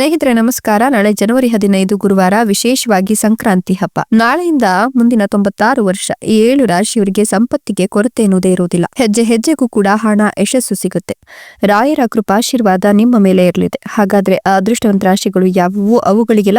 ಸ್ನೇಹಿತರೆ, ನಮಸ್ಕಾರ. ನಾಳೆ ಜನವರಿ ಹದಿನೈದು ಗುರುವಾರ ವಿಶೇಷವಾಗಿ ಸಂಕ್ರಾಂತಿ ಹಬ್ಬ. ನಾಳೆಯಿಂದ ಮುಂದಿನ ತೊಂಬತ್ತಾರು ವರ್ಷ ಈ ಏಳು ರಾಶಿಯವರಿಗೆ ಸಂಪತ್ತಿಗೆ ಕೊರತೆ ಎನ್ನುವುದೇ ಇರುವುದಿಲ್ಲ. ಹೆಜ್ಜೆ ಹೆಜ್ಜೆಗೂ ಕೂಡ ಹಣ, ಯಶಸ್ಸು ಸಿಗುತ್ತೆ. ರಾಯರ ಕೃಪಾಶೀರ್ವಾದ ನಿಮ್ಮ ಮೇಲೆ ಇರಲಿದೆ. ಹಾಗಾದ್ರೆ ಅದೃಷ್ಟವಂತ ರಾಶಿಗಳು ಯಾವುವು? ಅವುಗಳಿಗೆಲ್ಲ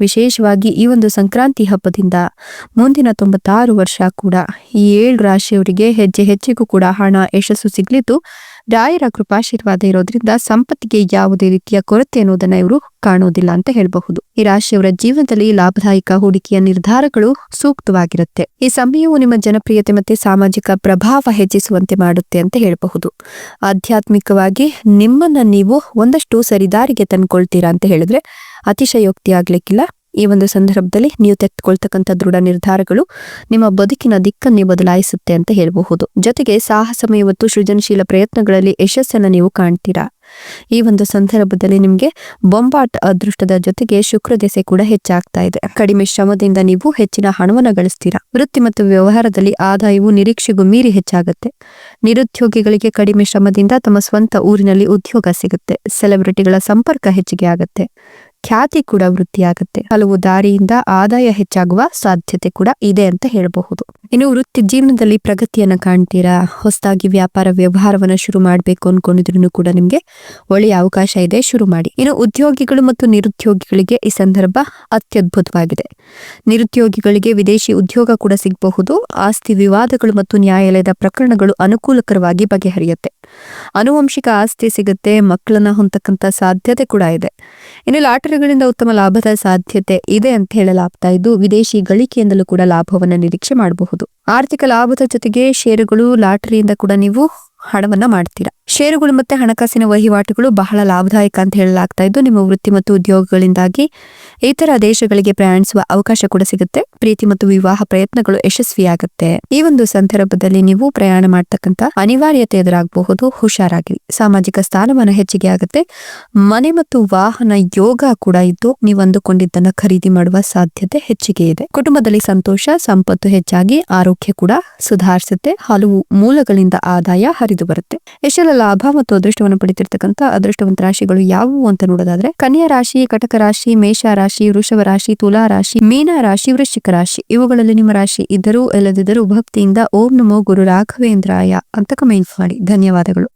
ವಿಶೇಷವಾಗಿ ಈ ಒಂದು ಸಂಕ್ರಾಂತಿ ಹಬ್ಬದಿಂದ ಮುಂದಿನ ತೊಂಬತ್ತಾರು ವರ್ಷ ಕೂಡ ಈ ಏಳು ರಾಶಿಯವರಿಗೆ ಹೆಜ್ಜೆ ಹೆಚ್ಚಿಗೂ ಕೂಡ ಹಣ ಯಶಸ್ಸು ಸಿಗ್ಲಿದ್ದು ರಾಯರ ಕೃಪಾಶೀರ್ವಾದ ಇರೋದ್ರಿಂದ ಸಂಪತ್ತಿಗೆ ಯಾವುದೇ ರೀತಿಯ ಕೊರತೆ ಅನ್ನೋದನ್ನ ಇವರು ಕಾಣುವುದಿಲ್ಲ ಅಂತ ಹೇಳಬಹುದು. ಈ ರಾಶಿಯವರ ಜೀವನದಲ್ಲಿ ಲಾಭದಾಯಕ ಹೂಡಿಕೆಯ ನಿರ್ಧಾರಗಳು ಸೂಕ್ತವಾಗಿರುತ್ತೆ. ಈ ಸಮಯವು ನಿಮ್ಮ ಜನಪ್ರಿಯತೆ ಮತ್ತೆ ಸಾಮಾಜಿಕ ಪ್ರಭಾವ ಹೆಚ್ಚಿಸುವಂತೆ ಮಾಡುತ್ತೆ ಅಂತ ಹೇಳಬಹುದು. ಆಧ್ಯಾತ್ಮಿಕವಾಗಿ ನಿಮ್ಮನ್ನ ನೀವು ಒಂದಷ್ಟು ಸರಿದಾರಿಗೆ ತಂದ್ಕೊಳ್ತೀರಾ ಅಂತ ಹೇಳಿದ್ರೆ ಅತಿಶಯೋಕ್ತಿ ಆಗ್ಲಿಕ್ಕಿಲ್ಲ. ಈ ಒಂದು ಸಂದರ್ಭದಲ್ಲಿ ನೀವು ತೆಗೆದುಕೊಳ್ತಕ್ಕಂಥ ದೃಢ ನಿರ್ಧಾರಗಳು ನಿಮ್ಮ ಬದುಕಿನ ದಿಕ್ಕನ್ನೇ ಬದಲಾಯಿಸುತ್ತೆ ಅಂತ ಹೇಳಬಹುದು. ಜೊತೆಗೆ ಸಾಹಸಮಯ ಮತ್ತು ಸೃಜನಶೀಲ ಪ್ರಯತ್ನಗಳಲ್ಲಿ ಯಶಸ್ಸನ್ನು ನೀವು ಕಾಣ್ತೀರಾ? ಈ ಒಂದು ಸಂದರ್ಭದಲ್ಲಿ ನಿಮಗೆ ಬೊಂಬಾಟ್ ಅದೃಷ್ಟದ ಜೊತೆಗೆ ಶುಕ್ರ ದೆಸೆ ಕೂಡ ಹೆಚ್ಚಾಗ್ತಾ ಇದೆ. ಕಡಿಮೆ ಶ್ರಮದಿಂದ ನೀವು ಹೆಚ್ಚಿನ ಹಣವನ್ನು ಗಳಿಸ್ತೀರಾ? ವೃತ್ತಿ ಮತ್ತು ವ್ಯವಹಾರದಲ್ಲಿ ಆದಾಯವು ನಿರೀಕ್ಷೆಗೂ ಮೀರಿ ಹೆಚ್ಚಾಗುತ್ತೆ. ನಿರುದ್ಯೋಗಿಗಳಿಗೆ ಕಡಿಮೆ ಶ್ರಮದಿಂದ ತಮ್ಮ ಸ್ವಂತ ಊರಿನಲ್ಲಿ ಉದ್ಯೋಗ ಸಿಗುತ್ತೆ. ಸೆಲೆಬ್ರಿಟಿಗಳ ಸಂಪರ್ಕ ಹೆಚ್ಚಿಗೆ ಆಗುತ್ತೆ. ಖ್ಯಾತಿ ಕೂಡ ವೃತ್ತಿಯಾಗುತ್ತೆ. ಹಲವು ದಾರಿಯಿಂದ ಆದಾಯ ಹೆಚ್ಚಾಗುವ ಸಾಧ್ಯತೆ ಕೂಡ ಇದೆ ಅಂತ ಹೇಳಬಹುದು. ಇನ್ನು ವೃತ್ತಿ ಜೀವನದಲ್ಲಿ ಪ್ರಗತಿಯನ್ನ ಕಾಣ್ತೀರಾ? ಹೊಸದಾಗಿ ವ್ಯಾಪಾರ ವ್ಯವಹಾರವನ್ನ ಶುರು ಮಾಡಬೇಕು ಅನ್ಕೊಂಡಿದ್ರು ಕೂಡ ನಿಮ್ಗೆ ಒಳ್ಳೆಯ ಅವಕಾಶ ಇದೆ, ಶುರು ಮಾಡಿ. ಇನ್ನು ಉದ್ಯೋಗಿಗಳು ಮತ್ತು ನಿರುದ್ಯೋಗಿಗಳಿಗೆ ಈ ಸಂದರ್ಭ ಅತ್ಯದ್ಭುತವಾಗಿದೆ. ನಿರುದ್ಯೋಗಿಗಳಿಗೆ ವಿದೇಶಿ ಉದ್ಯೋಗ ಕೂಡ ಸಿಗಬಹುದು. ಆಸ್ತಿ ವಿವಾದಗಳು ಮತ್ತು ನ್ಯಾಯಾಲಯದ ಪ್ರಕರಣಗಳು ಅನುಕೂಲಕರವಾಗಿ ಬಗೆಹರಿಯುತ್ತೆ. ಅನುವಂಶಿಕ ಆಸ್ತಿ ಸಿಗುತ್ತೆ, ಮಕ್ಕಳನ್ನ ಹೊಂದಕ್ಕಂತ ಸಾಧ್ಯತೆ ಕೂಡ ಇದೆ. ಇನ್ನು ಲಾಟರಿಗಳಿಂದ ಉತ್ತಮ ಲಾಭದ ಸಾಧ್ಯತೆ ಇದೆ ಅಂತ ಹೇಳಲಾಗ್ತಾ ಇದ್ದು, ವಿದೇಶಿ ಗಳಿಕೆಯಿಂದಲೂ ಕೂಡ ಲಾಭವನ್ನ ನಿರೀಕ್ಷೆ ಮಾಡಬಹುದು. ಆರ್ಥಿಕ ಲಾಭದ ಜೊತೆಗೆ ಷೇರುಗಳು ಲಾಟರಿಯಿಂದ ಕೂಡ ನೀವು ಹಣವನ್ನ ಮಾಡ್ತೀರಾ? ಷೇರುಗಳು ಮತ್ತೆ ಹಣಕಾಸಿನ ವಹಿವಾಟುಗಳು ಬಹಳ ಲಾಭದಾಯಕ ಅಂತ ಹೇಳಲಾಗ್ತಾ ಇದ್ದು, ನಿಮ್ಮ ವೃತ್ತಿ ಮತ್ತು ಉದ್ಯೋಗಗಳಿಂದಾಗಿ ಇತರ ದೇಶಗಳಿಗೆ ಪ್ರಯಾಣಿಸುವ ಅವಕಾಶ ಕೂಡ ಸಿಗುತ್ತೆ. ಪ್ರೀತಿ ಮತ್ತು ವಿವಾಹ ಪ್ರಯತ್ನಗಳು ಯಶಸ್ವಿಯಾಗುತ್ತೆ. ಈ ಒಂದು ಸಂದರ್ಭದಲ್ಲಿ ನೀವು ಪ್ರಯಾಣ ಮಾಡ್ತಕ್ಕಂತ ಅನಿವಾರ್ಯತೆ ಎದುರಾಗಬಹುದು ಹುಷಾರಾಗಿ ಸಾಮಾಜಿಕ ಸ್ಥಾನಮಾನ ಹೆಚ್ಚಿಗೆ ಆಗುತ್ತೆ. ಮನೆ ಮತ್ತು ವಾಹನ ಯೋಗ ಕೂಡ ಇದ್ದು ನೀವು ಅಂದುಕೊಂಡಿದ್ದನ್ನ ಖರೀದಿ ಮಾಡುವ ಸಾಧ್ಯತೆ ಹೆಚ್ಚಿಗೆ ಇದೆ. ಕುಟುಂಬದಲ್ಲಿ ಸಂತೋಷ, ಸಂಪತ್ತು ಹೆಚ್ಚಾಗಿ ಆರೋಗ್ಯ ಕೂಡ ಸುಧಾರಿಸುತ್ತೆ. ಹಲವು ಮೂಲಗಳಿಂದ ಆದಾಯ ಹರಿದು ಬರುತ್ತೆ. ಎಷ್ಟೆಲ್ಲ ಲಾಭ ಮತ್ತು ಅದೃಷ್ಟವನ್ನು ಪಡಿತಿರ್ತಕ್ಕಂತ ಅದೃಷ್ಟವಂತ ರಾಶಿಗಳು ಯಾವುವು ಅಂತ ನೋಡೋದಾದ್ರೆ, ಕನ್ಯಾ ರಾಶಿ, ಕಟಕ ರಾಶಿ, ಮೇಷ ರಾಶಿ, ವೃಷಭ ರಾಶಿ, ತುಲಾ ರಾಶಿ, ಮೀನ ರಾಶಿ, ವೃಶ್ಚಿಕ ರಾಶಿ, ಇವುಗಳಲ್ಲಿ ನಿಮ್ಮ ರಾಶಿ ಇದ್ದರೂ ಇಲ್ಲದಿದ್ದರೂ ಭಕ್ತಿಯಿಂದ ಓಂ ನಮೋ ಗುರು ರಾಘವೇಂದ್ರಾಯ ಅಂತ ಕಮೆಂಟ್ ಮಾಡಿ. ಧನ್ಯವಾದಗಳು.